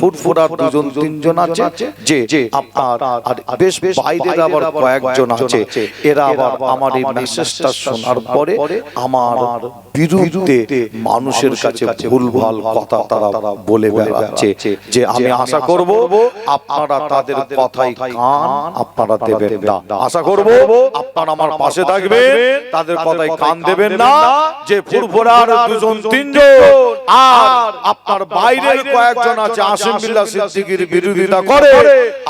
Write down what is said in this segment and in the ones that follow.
ফুরফুরার দুজন তিনজন আছে? যে আপনার আর বেশ বাইরের আবার কয়েকজন আছে। এরা আবার আমার এই মেসেজটা শোনার পরে আমার বিরুদ্ধে মানুষের কাছে ভুলভাল কথা তারা বলে বেড়াচ্ছে। যে আমি আশা করব আপনারা তাদের কথাই কান আপনারা দেবেন না। আশা করব আপনারা আমার পাশে থাকবেন। তাদের কথাই কান দেবেন না। যে ফুরফুরার দুজন তিনজন আর আপনার বাইরের কয়েকজন আছে আসিম বিল্লাহ সিদ্দিকীর বিরোধিতা করে।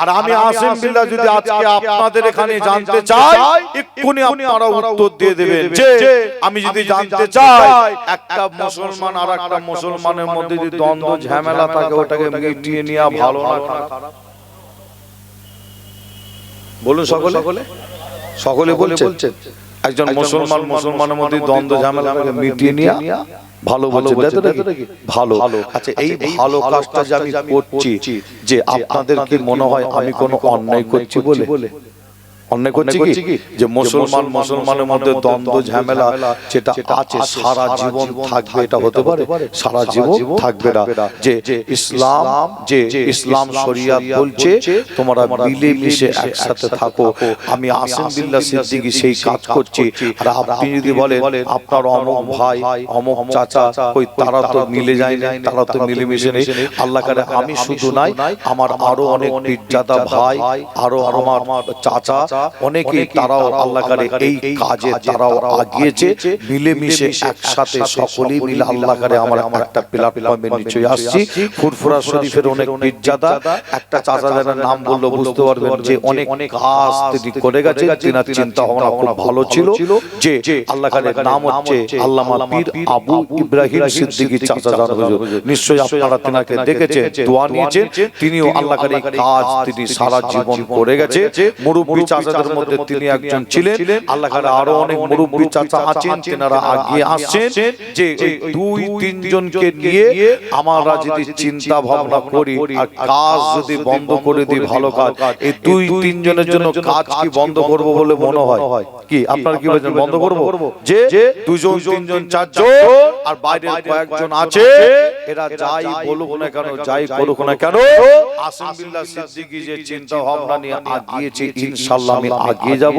আর আমি আসিম বিল্লাহ যদি আজকে আপনাদের এখানে জানতে চাই এক্ষুনি আপনারা উত্তর দিয়ে দেবেন যে আমি যদি জানতে চাই একটা মুসলমান আর একটা মুসলমানের মধ্যে যদি দ্বন্দ্ব ঝামেলা থাকে ওটাকে মিটিয়ে নেওয়া ভালো না খারাপ? বলুন সকলে। সকলে। বলছেন। একজন মুসলমান মুসলমানের মধ্যে দ্বন্দ্ব ঝামেলাটাকে মিটিয়ে নিয়ে ভালো বলছে ভালো। আচ্ছা এই ভালো কাজটা যে আমি করছি যে আপনাদের কি মনে হয় আমি কোনো অন্যায় করছি বলে? অন্যায় করছি কি? যে মুসলমান মুসলমানের মধ্যে দ্বন্দ্ব ঝামেলা যেটা আছে সারা জীবন থাকবে এটা হতে পারে। সারা জীবন থাকবে না। যে ইসলাম যে ইসলাম শরিয়াত বলছে তোমরা মিলে মিশে একসাথে থাকো। আমি আসিম বিল্লাহ সিদ্দিকী সেই কাজ করছি। আর আপনি যদি বলেন আপনার অমুক ভাই অমুক চাচা ওই তারা তো মিলে যায় না তারা তো মিলে মিশে নেই। আল্লাহ করে আমি শুধু নাই আমার আরও অনেক পীরজাদা ভাই আরও আমার চাচা অনেকেই তারাও আল্লাহ করে এই কাজে তারাও আগিয়েছে। মিলেমিশে একসাথে সকলেই মিলে আল্লাহ করে আমার একটা প্ল্যাটফর্মে আসছি। ফুরফুরা শরীফের অনেক পীরজাদা একটা চাচা যারা নাম বলল বুঝতে পারবেন যে অনেক কাজ তিনি করে গেছে তিনার চিন্তা ভাবনা খুব ভালো ছিল যে আল্লাহ করে নাম হচ্ছে আল্লামা পীর আবু ইব্রাহিম সিদ্দিকী চাচা নিশ্চয়ই আপনারা তিনাকে দেখেছেন দোয়া নিয়েছেন। তিনিও আল্লাহ করে কাজ তিনি সারা জীবন করে গেছে মুরব্বী চাচাদের মধ্যে তিনি একজন ছিলেন। আল্লাহ আরও অনেক মুরব্বী চাচা আছেন তেনারা আগিয়ে আসছেন। যে দুই তিনজনকে নিয়ে আমরা যদি চিন্তা ভাবনা করি আর কাজ যদি বন্ধ করে দিই ভালো কাজ এই দুই তিনজনের জন্য কাজ কি বন্ধ করব বলে মনে হয়? কি আপনারা কি বলছেন বন্ধ করব? যে দুজন তিনজন চারজন আর বাইরের কয়েকজন আছে এরা যাই বলুক না কেন যাই করুক না কেন আসিম বিল্লাহ সিদ্দিকী যে চিন্তা ভাবনা নিয়ে আগিয়েছে ইনশাআল্লাহ আমি আগিয়ে যাব।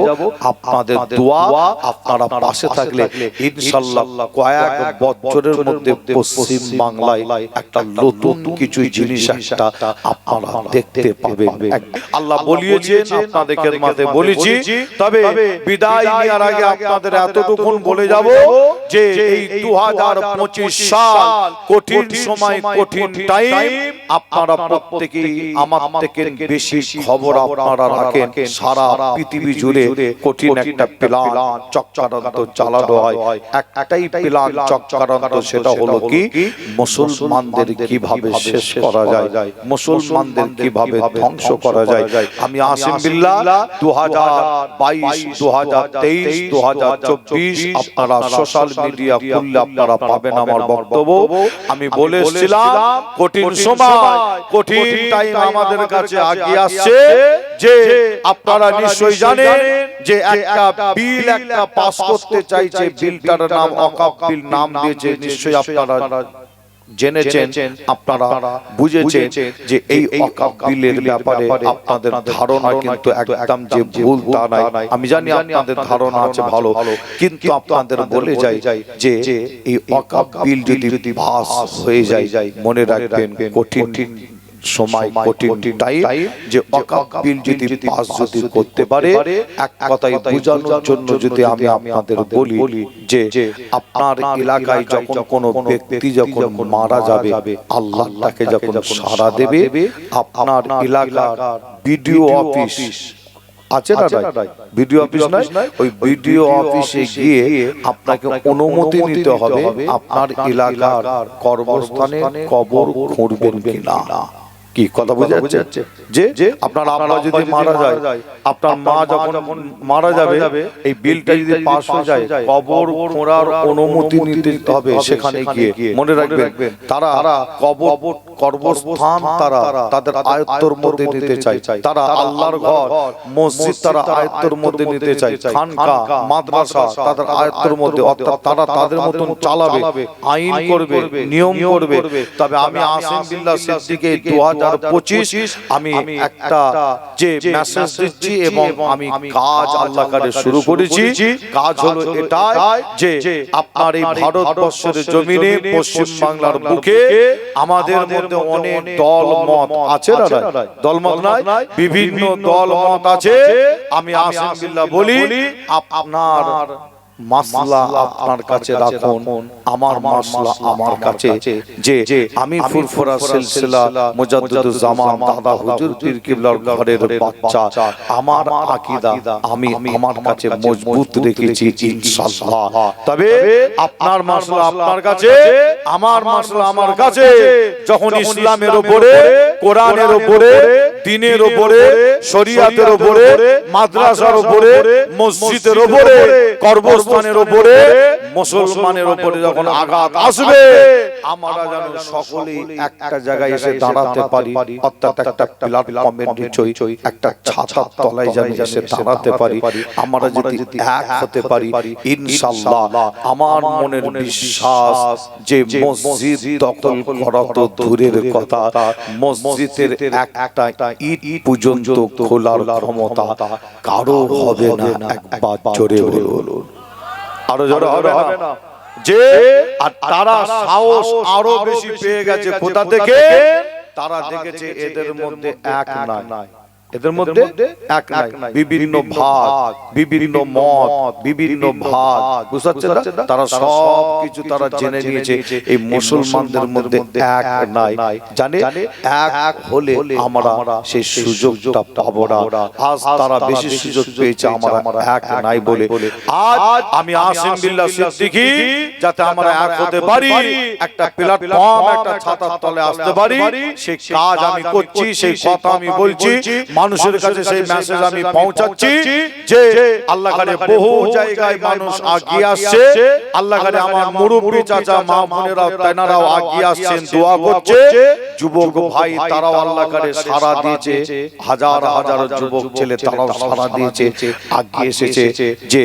আপনাদের দোয়া আপনারা পাশে থাকলে ইনশাআল্লাহ কয়েক বছরের মধ্যে পশ্চিম বাংলায় একটা নতুন কিছু জিনিস একটা আপনারা দেখতে পাবেন। আল্লাহ বলিয়েছেন আপনাদের মাঝে বলেছি তবে বিদায় নেওয়ার আগে আপনাদের এতটুকুন বলে যাব যে এই দু সাল কঠিন সময় কঠিন টাইম আপনারা প্রত্যেকেই আমার থেকে বেশি খবর আপনারা রাখেন সারা পৃথিবী জুড়ে কঠিন একটা প্ল্যান চক্রান্ত চালানো হয়। একটাই প্ল্যান চক্রান্ত সেটা হলো কি? মুসলমানদের কীভাবে শেষ করা যায়? মুসলমানদের কীভাবে ধ্বংস করা যায়? আমি আসিম বিল্লাহ দু হাজার বাইশ দু হাজার তেইশ দু হাজার চব্বিশ আপনারা সোশ্যাল মিডিয়া খুললে আপনারা পাবেন আমার বক্তব্য। আমি বলে এসেছিলাম কঠিন সময় কঠিন টাইম আমাদের কাছে আগিয়ে আসছে যে আপনারা নিশ্চয়ই জানেন যে একটা বিল একটা পাস করতে চাইছে বিলটার নাম অকাপ বিল নাম দিয়েছে নিশ্চয়ই আপনারা জেনেছেন আপনারা বুঝেছেন যে এই অকাপ বিলের ব্যাপারে আপনাদের ধারণা কিন্তু একদম যে ভুল তা নাই আমি জানি আপনাদের ধারণা আছে ভালো কিন্তু আপনাদের বলে যাই যে এই অকাপ বিল যদি পাস হয়ে যায় মনে রাখবেন কঠিন সময় কঠিন যে যদি পাস যদি করতে পারে এক কথায় বোঝানোর জন্য যদি আমি আপনাদের বলি যে আপনার এলাকায় যখন কোনো ব্যক্তি যখন মারা যাবে আল্লাহ তাকে যখন সারা দেবে আপনার এলাকার বিডিও অফিস আছে না ভিডিও অফিস ওই ভিডিও অফিসে গিয়ে আপনাকে অনুমতি নিতে হবে আপনার এলাকার কর্মস্থানে কবর খুঁড়বেন কিনা? কি কথা বোঝা যাচ্ছে যে যে আপনার আব্বা যদি মারা যায় আপনার মা যখন মারা যাবে এই বিলটা যদি পাস হয়ে যায় কবর খোঁড়ার অনুমতি নিতে হবে সেখানে গিয়ে। মনে রাখবেন তারা কবর কর্মস্থান তারা তাদের আয়ত্তর মধ্যে নিতে চায়। তারা আল্লাহর ঘর মসজিদ তারা আয়ত্তর মধ্যে নিতে চায়। খানকা মাদ্রাসা তাদের আয়ত্তর মধ্যে অর্থাৎ তারা তাদের মতন চালাবে আইন করবে নিয়ম করবে। তবে আমি আসিম বিল্লাহ সিদ্দিকে দু হাজার পঁচিশ আমি একটা যে মেসেজ দিচ্ছি এবং আমি কাজ আল্লাহ কারে শুরু করেছি। কাজ হলো এটাই যে আপনার এই ভারতবর্ষের জমিনে পশ্চিম বাংলার বুকে আমাদের মধ্যে অনেক দল মত আছে না? দল মত নাই? বিভিন্ন দল মত আছে? আমি বিল্লাহ বলি আপনার মাসলা আপনার কাছে রাখুন আমার মাসলা আমার কাছে। যে আমি ফুরফুরা সিলসিলা জামান দাদা হুজুর পীর কিবলার ঘরের বাচ্চা। আমার আকীদা। আমি আমার কাছে মজবুত রেখেছি ইনশাআল্লাহ। তবে আপনার মাসলা আপনার কাছে আমার মাসলা আমার কাছে। যখন ইসলামের উপরে কোরআনের উপরে দিনের উপরে শরিয়াতের উপরে মাদ্রাসার উপরে মসজিদের উপরে কর্মস্থানের উপরে মুসলমানের উপরে যখন আঘাত আসবে আমরা যেন সকলেই একটা জায়গায় এসে দাঁড়াতে পারি অর্থাৎ একটা প্ল্যাটফর্মের নিচই একটা ছাতার তলায় যেন এসে দাঁড়াতে পারি আমরা যদি এক হতে পারি ইনশাআল্লাহ আমার মনের বিশ্বাস যে মসজিদ দখল করা তো দূরের কথা মসজিদের একটা ইট পর্যন্ত খোলার ক্ষমতা কারও হবে না, একবার জোরে বলুন। আরও জোরে হবে না? যে আর তারা সাহস আরও বেশি পেয়ে গেছে, কোথা থেকে? তারা দেখেছে এদের মধ্যে এক নাই। এদের মধ্যে এক নাই। বিভিন্ন ভাগ বিভিন্ন মত বিভিন্ন ভাগ। বুঝতে তারা সব কিছু তারা জেনে নিয়েছে। এই মুসলমানদের মধ্যে এক নাই। জানে? এক হলে আমরা সেই সুযোগটা পাবো না। আজ তারা বেশি সুযোগ পেয়েছে আমরা এক নাই বলে। আজ আমি আসিম বিল্লাহ সিদ্দিকী যাতে আমরা এক হতে পারি একটা প্ল্যাটফর্ম একটা ছাতার তলে আসতে পারি সেই কাজ আমি করছি সেই কথা আমি বলছি মানুষের কাছে সেই মেসেজ আমি পৌঁছাচ্ছি যে আল্লাহ কারে বহু জায়গায় মানুষ আগিয়ে আসছে। আল্লাহ কারে আমার মুরব্বী চাচা মা বোনেরা তেনারাও আগিয়ে আসছেন দোয়া করছে। যুবক ভাই তারাও আল্লাহ কারে সারা দিয়েছে। হাজার হাজার যুবক ছেলে তারাও সারা দিয়েছে। আগিয়ে এসেছে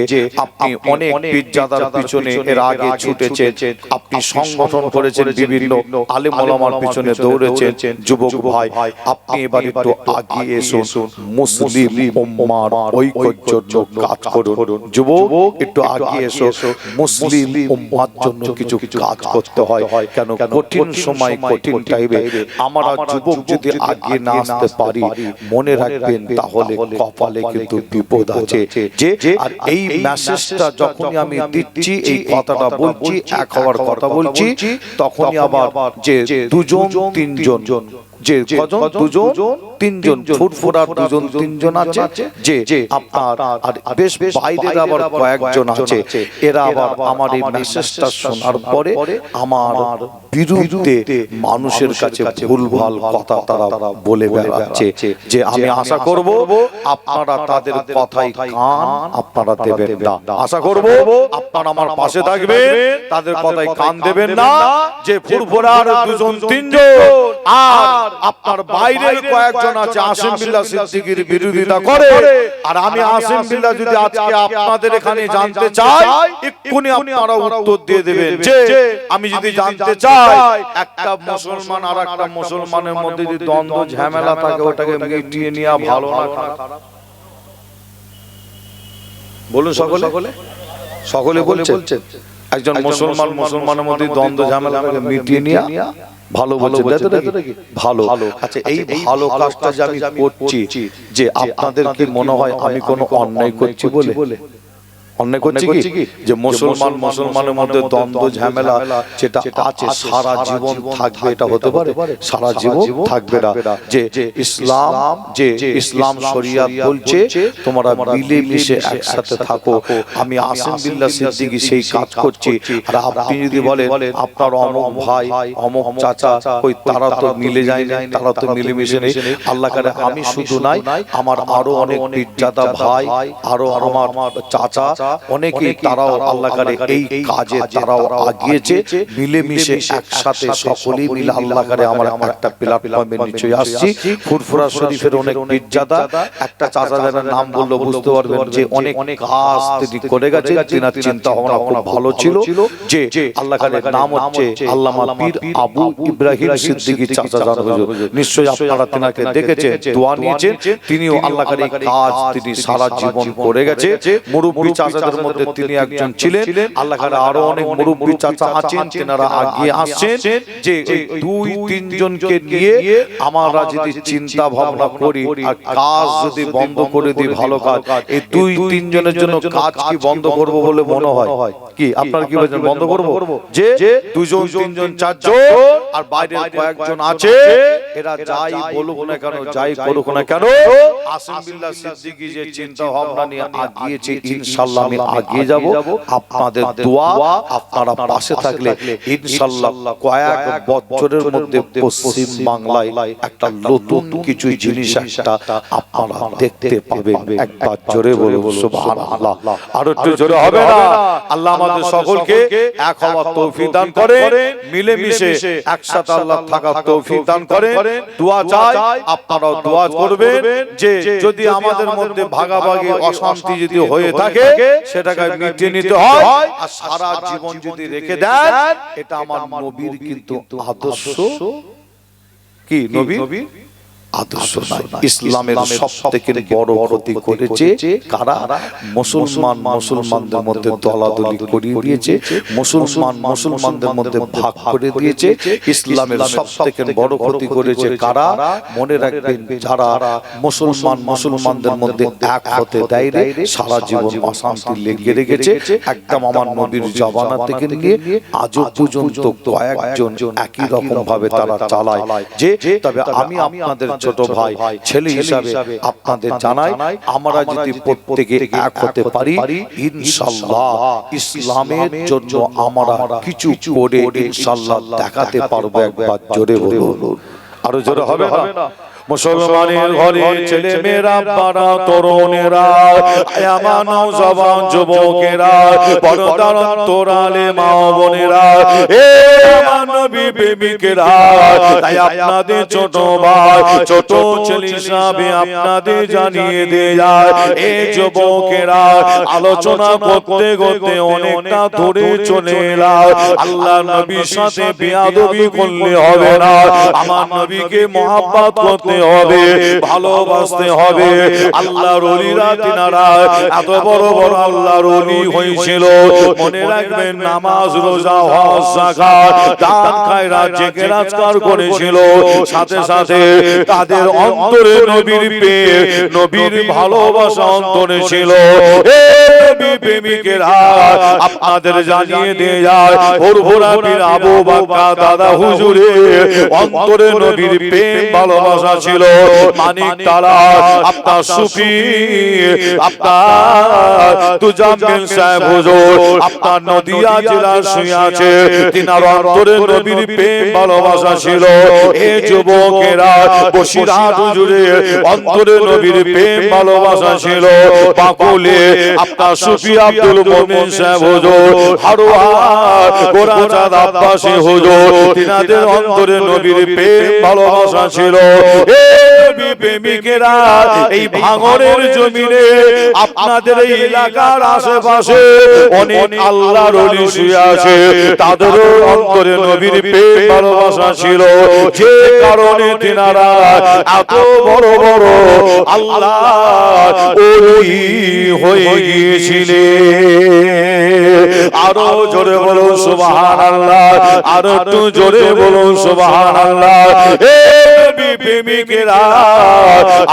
যে আপনি অনেক পীরজাদার পিছনে এর আগে ছুটেছেন। আপনি সংগঠন করেছেন বিভিন্ন আলেম ওলামার পিছনে দৌড়েছেন যুবক ভাই আপনি এবার একটু আগিয়ে এসুন মুসলিম উম্মার ঐক্যের জন্য কাজ করুন। যুবক একটু আগিয়ে এসো। মুসলিম উম্মার জন্য কিছু কাজ করতে হয়। কেন কঠিন সময় কঠিন টাইমে আমরা যুবক যদি আগিয়ে না আসতে পারি মনে রাখবেন তাহলে কপালে কিন্তু বিপদ আছে। যে আর এই মেসেজটা যখনই আমি দিচ্ছি এই কথাটা বলছি এক হওয়ার কথা বলছি তখনই আবার যে দুজন তিনজন যে কজন দুজন তিনজন দুজন তিনজন আছে যে আপনার আর বেশ বাইরের আবার কয়েকজন আছে এরা আবার আমার এই মেসেজটা শোনার পরে আমার বিরুদ্ধে মানুষের কাছে ভুলভাল কথা তারা বলে বেড়াচ্ছে যে আমি আশা করব আপনারা তাদের কথাই কান আপনারা দেবেন না। আশা করব আপনারা আমার পাশে থাকবেন তাদের কথাই কান দেবেন না যে ফুরফুরার দুজন তিনজন আর আপনার বাইরের কয়েকজন আছে আসিম বিল্লাহ সিদ্দিকীর বিরোধিতা করে। আর আমি আসিম বিল্লাহ যদি আজকে আপনাদের এখানে জানতে চাই এক্ষুনি আপনারা উত্তর দিয়ে দেবেন যে আমি যদি জানতে চাই একটা মুসলমান আর একটা মুসলমানের মধ্যে যদি দ্বন্দ্ব ঝামেলা থাকে ওটাকে মিটিয়ে নেওয়া ভালো না খারাপ? বলুন সকলে। সকলে। বলছেন একজন মুসলমান মুসলমানের মধ্যে দ্বন্দ্ব ঝামেলা মিটিয়ে নিয়ে ভালো বলছে ভালো। আচ্ছা এই ভালো কাজটা যে আমি করছি যে আপনাদের কি মনে হয় আমি কোনো অন্যায় করছি বলে? অন্যায় করছি কি? যে মুসলমান মুসলমানের মধ্যে দ্বন্দ্ব ঝামেলা যেটা আছে সারা জীবন থাকবে এটা হতে পারে। সারা জীবন থাকবে না। যে ইসলাম যে ইসলাম শরিয়াত বলছে তোমরা মিলে মিশে একসাথে থাকো। আমি আসিম বিল্লাহ সিদ্দিকী সেই কাজ করছি। আর আপনি যদি বলেন আপনার অমক ভাই অমক চাচা ওই তারা তো মিলে যায় না তারা তো মিলে মিশে নেই। আল্লাহ করে আমি শুধু নাই আমার আরও অনেক পীরজাদা ভাই আরও আমার চাচা অনেকেই তারাও আল্লাহ কারে এই কাজে তারাও আগিয়েছে। মিলেমিশে একসাথে সকলেই মিলে আল্লাহ কারে আমরা একটা প্ল্যাটফর্মে নিচে আসছি। ফুরফুরা শরীফের অনেক পীরজাদা একটা চাচা যাদের নাম বলল বুঝতে পারবেন যে অনেক অনেক কাজ তিনি করে গেছে তিনার চিন্তা ভাবনা খুব ভালো ছিল যে আল্লাহ কারে নাম হচ্ছে আল্লামা পীর আবু ইব্রাহিম সিদ্দিকী চাচা জান নিশ্চয়ই আপনারা তিনাকে দেখেছেন দোয়া নিয়েছেন তিনিও আল্লাহ কারে কাজ তিনি সারা জীবন করে গেছে মুরব্বী চাচাদের মধ্যে তিনি একজন ছিলেন। আল্লাহ আরও অনেক মুরব্বী চাচা আছেন তেনারা আগিয়ে আসছেন। যে দুই তিনজনকে নিয়ে আমরা যদি চিন্তা ভাবনা করি আর কাজ যদি বন্ধ করে দিই ভালো কাজ। এই দুই তিনজনের জন্য কাজ কি বন্ধ করব বলে মনে হয়? কি আপনারা কি বলছেন বন্ধ করব? যে দুজন তিনজন চারজন আর বাইরের কয়েকজন আছে এরা যাই বলুক না কেন যাই করুক না কেন আসিম বিল্লাহ সিদ্দিকী যে চিন্তা ভাবনা নিয়ে আগিয়েছে ইনশাআল্লাহ আমি আগিয়ে যাব। আপনাদের দোয়া আপনারা পাশে থাকলে ইনশাআল্লাহ কয়েক বছরের মধ্যে পশ্চিম বাংলায় একটা নতুন কিছু জিনিস একটা আপনারা দেখতে পাবেন। একবার জোরে বলে সুবহানাল্লাহ। আর একটু জোরে হবে না? আল্লাহ আমাদের সকলকে এক হওয়ার তৌফিক দান করে মিলেমিশে একসাথে আল্লাহ থাকার তৌফিক দান করে দোয়া চাই আপনারাও দোয়া করবেন যে যদি আমাদের মধ্যে ভাগাভাগি অশান্তি যদি হয়ে থাকে সেটাকে মিটিয়ে নিতে হয় আর সারা জীবন যদি রেখে দেন এটা আমার নবীর কিন্তু আদর্শ। কি নবী আদর্শ ইসলামের সব থেকে বড় ক্ষতি করেছে কারা? মুসলমান মুসলমানদের মধ্যে দলাদলি করিয়ে দিয়েছে। মুসলমান মুসলমানদের মধ্যে ভাগ করে দিয়েছে। ইসলামের সব থেকে বড় ক্ষতি করেছে কারা? মনে রাখবেন যারা মুসলমান মুসলমানদের মধ্যে এক হতে দেয় রে সারা জীবন অশান্তি লেগে রেখেছে। একদম আমার নবীর জবানা থেকে নিয়ে আজও পর্যন্ত কয়েকজন একই রকম ভাবে তারা চালায়। যে তবে আমি আপনাদের ছোট ভাই ছেলে হিসাবে আপনাদের জানাই আমরা যদি প্রত্যেকে এক হতে পারি ইনশাল্লাহ ইসলামের জন্য আমরা কিছু করে ইনশাল্লাহ দেখাতে পারব একবার জোরে বলুন। আরও জোরে হবে না? মুসলমানের ঘরে ছেলে মেয়েরা পাড়া তরুণেরা আমার নওজওয়ান যুবকেরা পর্দার অন্তরালে মা বোনেরা এ আমার নবী প্রেমিকেরা তাই আপনাদের ছোট ভাই ছোট ছেলে হিসাবে আপনাদের জানিয়ে দেয় এ যুবকেরা আলোচনা করতে করতে অনেকটা ধরে চলে এলাম। আল্লাহ নবীর সাথে বেয়াদবি করলে হবে না। আমার নবীকে মহাব্বত করতে হবে, ভালোবাসতে হবে। আল্লাহর ওলিরা তিনারা এত বড় বড় আল্লাহর ওলি হয়েছিল। মনে রাখবেন, নামাজ, রোজা, হজ, যাকাত, দান, খায়রাত জেগে রাজকার করেছিল। সাথে সাথে তাদের অন্তরে নবীর প্রেম, নবীর ভালোবাসা অন্তরে ছিল। এ নবী প্রেমিকেরা আপনাদের জানিয়ে দিয়ে যায় ফুরফুরা পীর আবু বাক্কা দাদা হুজুরে অন্তরে নবীর প্রেম ভালোবাসা ছিল। মানিক তারা আপনার সুফি আপনার তুজামিল সাহেব হুজুর আপনার নদিয়া জেলা শুয়ে আছে। তিনার অন্তরে নবীর প্রেম ভালোবাসা ছিল। এ যুবকেরা বসিরহাট হুজুরে অন্তরে নবীর প্রেম ভালোবাসা ছিল। বাকুলে আপনার সুফি আব্দুল মুমিন সাহেব হুজুর হারুয়া গোরাচাঁদ আব্বাসী হুজুর তিনাদের অন্তরে নবীর প্রেম ভালোবাসা ছিল। এ প্রেমিকেরা এই ভাঙরের জমিনে আপনাদের এই এলাকার আশেপাশে অনেক আল্লাহর ওলি শুয়ে আছে। তাদেরও অন্তরে নবীর প্রেম ভালোবাসা ছিল। যে কারণে তিনারা এত বড় বড় আল্লাহ ওলি হয়ে গিয়েছিলেন। আরও জোরে বলো সুবহান আল্লাহ আরও একটু জোরে বলো সুবহান আল্লাহ নবী প্রেমিকেরা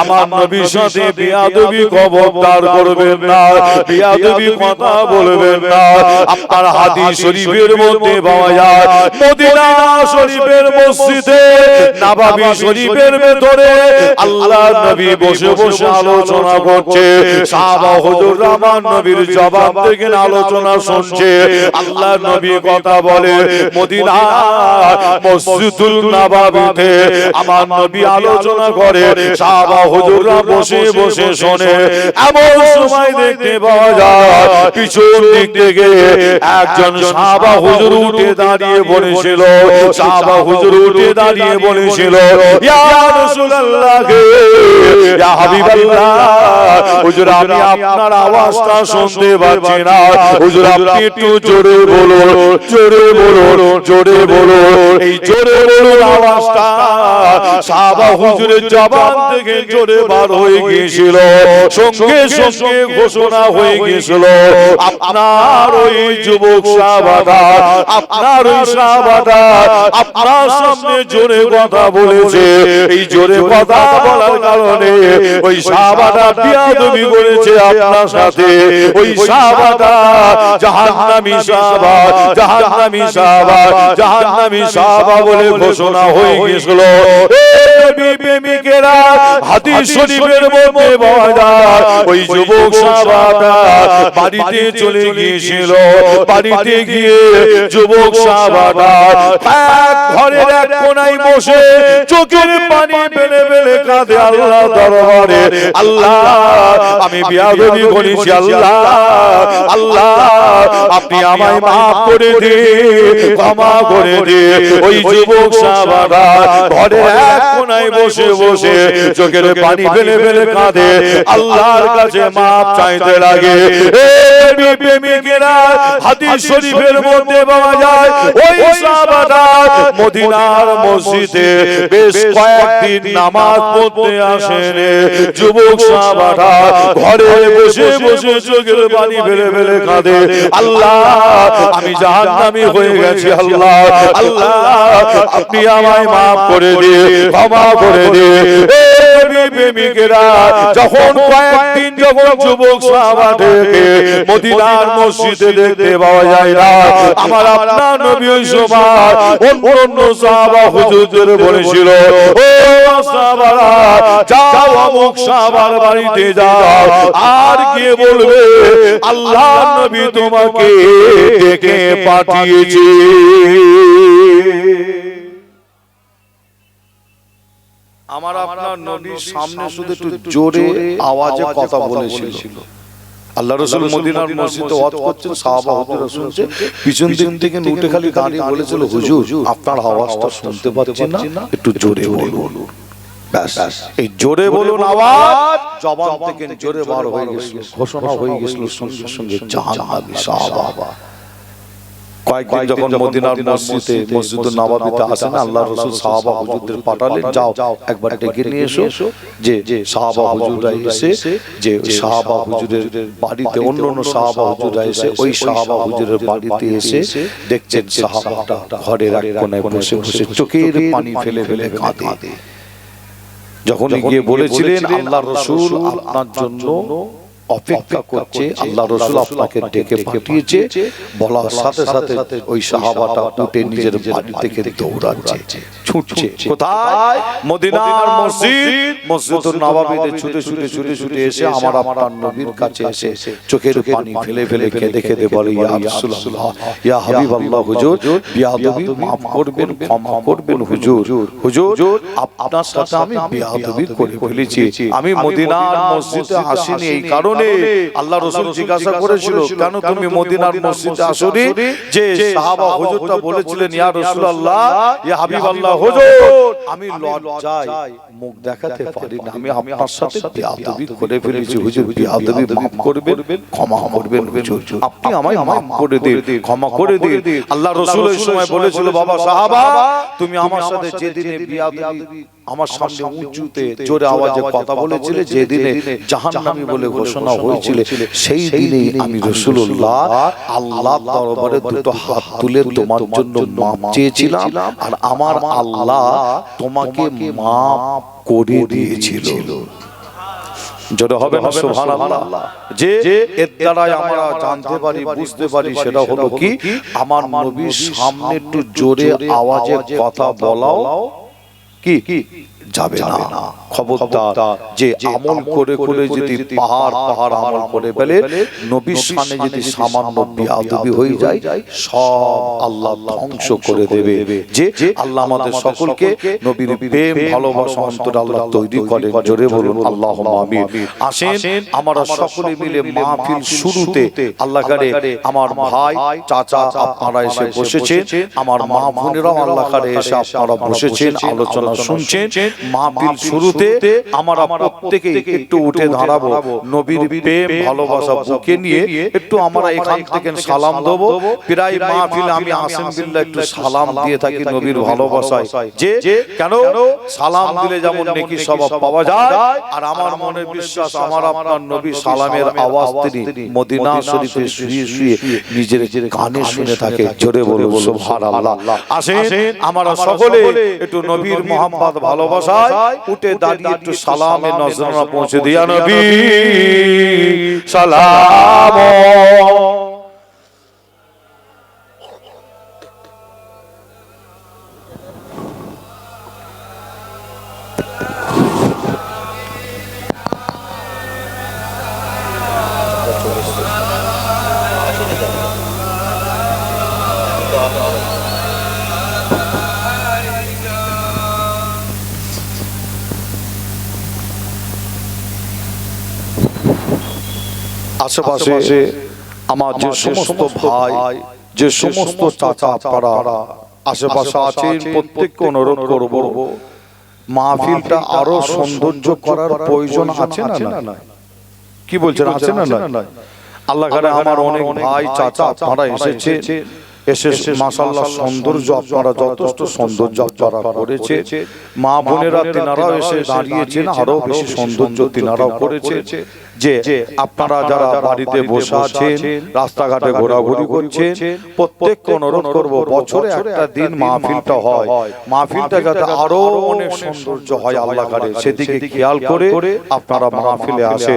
আমার নবীর সাথে বিয়াদবি খবরদার করবেন না বিয়াদবি কথা বলবেন না আপনার হাদিস শরীফের মধ্যে পাওয়া যায় মদিনা শরীফের মসজিদে নবাবী শরীফের ভেতরে আল্লাহ নবী বসে বসে আলোচনা করছে সাহাবা হুজুর রহমান নবীর জবাব থেকে আলোচনা শুনছে আল্লাহ নবী কথা বলে মদিনা মসজিদুল নবাবিতে আমার নবী আলোচনা করে সাহাবা হুজুররা বসে বসে শোনে এমন সময় দেখতে পাওয়া যায় পিছন দিক থেকে একজন সাহাবা হুজুর উঠে দাঁড়িয়ে বলেছিল সাহাবা হুজুর উঠে দাঁড়িয়ে বলেছিল ইয়া রাসূলুল্লাহ ইয়া হাবিবাল্লাহ হুজুর আমি আপনার আওয়াজটা শুনতে পাচ্ছি না হুজুর আপনি একটু জোরে বলুন জোরে বলুন জোরে বলুন এই জোরে বলুন আওয়াজটা সাহাবা হুজুরের জবান থেকে জোরে বার হয়ে গিয়েছিল। সঙ্গে সঙ্গে ঘোষণা হয়ে গিয়েছিল। আপনার ওই যুবক সাহাবাদা আপনার ওই সাহাবাদা আপনার সামনে জোরে কথা বলেছে। এই জোরে কথা বলার কারণে ওই সাহাবাদা বিয়াদবি করেছে আপনার সাথে। ওই সাহাবাদা জাহান্নামী সাহাবা জাহান্নামী সাহাবা জাহান্নামী সাহাবা বলে ঘোষণা হয়ে গিয়েছিল। এ নবী প্রেমিকেরা হাদিস শরীফের মধ্যে পাওয়া যায় ওই যুবক বাড়িতে চলে গিয়েছিল বাড়িতে গিয়ে যুবক এক ঘরের এক কোনায় বসে চোখের পানি ফেলে কাঁদে আল্লাহ দরবারে। আল্লাহ আমি বিয়াদবি করেছি আল্লাহ। আল্লাহ আপনি আমায় মাফ করে দিন ক্ষমা করে দিন ওই যুবক সাহাবারা ঘরের এক কোনায় বসে বসে চোখের পানি ফেলে ফেলে কাঁদে। আল্লাহর কাছে মাপ চাইতে লাগে। হাদিস শরীফের মধ্যে পাওয়া যায় ওই সাহাবারা মদিনার মসজিদে বেশ কয়েকদিন নামাজ পড়তে আসেন। যুবক সাহাবারা ঘরে বসে বসে চোখের পানি ফেলে ফেলে কাঁদে আল্লাহ আমি জাহান্নামী হয়ে গেছি আল্লাহ। আল্লাহ। আপনি আমায় মাফ করে দিয়ে ক্ষমা করে দিয়ে প্রেমিকেরা যখন কয়েকদিন যখন যুবক সাহাবা থেকে মদিনার মসজিদে দেখতে পাওয়া যায় না। আমার আপনার নবী ওই সময় অন্য অন্য সাহাবা হুজুরদের বলেছিল ও সাহাবারা যাও অমুক সাহাবার বাড়িতে যাও। আর গিয়ে বলবে আল্লাহ নবী তোমাকে ডেকে পাঠিয়েছে। আমার আপনার নবীর সামনে শুধু একটু জোরে আওয়াজে কথা বলেছিল। আল্লাহ রসুল মদিনার মসজিদে ওয়াজ করছেন সাহাবা হুজুরা শুনছে পিছন থেকে উঠে খালি দাঁড়িয়ে বলেছিল হুজুর আপনার আওয়াজটা শুনতে পাচ্ছি না। একটু জোরে বলুন। ব্যাস। এই জোরে বলুন আওয়াজ। জবান থেকে জোরে বার হয়ে গেছিল। ঘোষণা হয়ে গেছিল সঙ্গে সঙ্গে সাহাবা কয়েকদিন যখন মদিনার মসজিদে মসজিদ নবাবিতে আসেন আল্লাহ রসুল সাহাবা হুজুরদের পাঠালেন যাও একবার ডেকে নিয়ে এসো। যে সাহাবা হুজুররা এসে যে সাহাবা হুজুরের বাড়িতে অন্য অন্য সাহাবা হুজুররা এসে ওই সাহাবা হুজুরের বাড়িতে এসে দেখছেন সাহাবাটা ঘরের এক কোনায় বসে বসে চোখের পানি ফেলে ফেলে কাঁদে। যখন গিয়ে বলেছিলেন আল্লাহ রসুল আপনার জন্য অপেক্ষা করছে আল্লাহ রসুল আপনাকে ডেকে পাঠিয়েছে। বলার সাথে সাথে ওই সাহাবাটা উঠে নিজের বাড়ি থেকে দৌড়াচ্ছে। ছুটছে। কোথায়? মদিনার মসজিদ। মসজিদুল নবাবিতে ছুটে ছুটে ছুটে ছুটে এসে আমার আপনার নবীর কাছে এসে চোখের পানি ফেলে ফেলে কেঁদে কেঁদে বলে ইয়া রাসূলুল্লাহ ইয়া হাবিবাল্লাহ হুজুর বিয়াদবি মাফ করবেন ক্ষমা করবেন হুজুর হুজুর আপনার সাথে আমি বিয়াদবি করে ফেলেছি আমি মদিনার মসজিদে আসিনি এই কারণে আল্লাহ রসুল জিজ্ঞাসা করেছিল কেন তুমি মদিনার মসজিদে আসনি? যে সাহাবা হুজুরটা বলেছিলেন ইয়া রসুল আল্লাহ ইয়া হাবিব আল্লাহ হুজুর আমি লজ্জায় মুখ দেখাতে পারি না। আমি আপনার সাথে বিয়াদবি করে ফেলেছি। হুজুর বিয়াদবি মাফ করবেন ক্ষমা করবেন হুজুর। আপনি আমায় মাফ করে দিন। ক্ষমা করে দিন। আল্লাহ রসুল ওই সময় বলেছিল বাবা সাহাবা তুমি আমার সাথে যেদিনে বিয়াদবি আমার সামনে উঁচুতে জোরে আওয়াজে কথা বলেছিলে যেদিনে জাহান্নামী বলে ঘোষণা হয়েছিল। সেই দিনেই আমি রসুল্লাহ আল্লাহ দরবারে দুটো হাত তুলে তোমার জন্য মাপ চেয়েছিলাম। আর আমার আল্লাহ তোমাকে মাপ করে দিয়েছিল। যেটা হবে না সুবহানাল্লাহ যে এর দ্বারা আমরা জানতে পারি বুঝতে পারি সেটা হলো কি? আমার নবীর সামনে একটু জোরে আওয়াজে কথা বলাও। কি? যাবে না। খবরদার যে আমল করে করে যদি পাহাড় পাহাড় আমল করে ফেলে নবীর সামনে যদি সামান্য বিয়াদবি হয়ে যায় সব আল্লাহ ধ্বংস করে দেবে। যে আল্লাহ আমাদের সকলকে নবীর প্রেম ভালোবাসা অন্তর আল্লাহ তৈরি করেন জোরে বলুন আল্লাহ আমিন। আসেন আমরা সকলে মিলে মাহফিল শুরুতে আল্লাহ কারে আমার ভাই চাচা আপনারা এসে বসেছেন আমার মা বোনেরাও আল্লাহ কারে এসে আপনারা বসেছেন। আলোচনা শুনছেন মাহফিল শুরুতে আমরা প্রত্যেকে একটু উঠে দাঁড়াবো। নবীর প্রেম ভালোবাসা বুকে নিয়ে একটু আমরা এখান থেকে সালাম দেবো। প্রায় মাহফিল আমি আসেন বিল্লাহ একটু সালাম দিয়ে থাকি নবীর ভালোবাসায়। যে কেন সালাম দিলে যেমন নেকি স্বভাব পাওয়া যায়। আর আমার মনে বিশ্বাস আমার আপনার নবী সালামের আওয়াজ তিনি মদিনা শরীফে শুয়ে শুয়ে নিজের কানে শুনে থাকে। জোরে বলে সুবহানাল্লাহ আসেন। আমরা সকলে একটু নবীর মোহাম্মদ ভালোবাসায় উঠে দাঁড়িয়ে একটু সালামে নজরানা পৌঁছে দিয়া নবী সালাম। আশেপাশে আমার যে সমস্ত ভাই যে সমস্ত চাচা পাড়া আশেপাশে আছেন প্রত্যেককে অনুরোধ করব। মাহফিলটা আরও সৌন্দর্য করার প্রয়োজন আছে না না কি বলছেন আছে না না আল্লাহ ঘরে আমার অনেক ভাই চাচা আপনারা এসেছে। এসে মাসাল্লাহ সৌন্দর্য আপনারা যথেষ্ট সৌন্দর্য আপনারা করেছে। মা বোনেরা তিনারাও এসে দাঁড়িয়েছেন আরও বেশি সৌন্দর্য তিনারাও করেছে। যে আপনারা যারা বাড়িতে বসে আছেন রাস্তাঘাটে ঘোরাঘুরি করছেন প্রত্যেক অনুরোধ করব বছরে একটা দিন মাহফিলটা হয়। মাহফিলটা যাতে আরও অনেক সৌন্দর্য হয় আল্লাহ সেদিকে খেয়াল করে আপনারা মাহফিলে আসে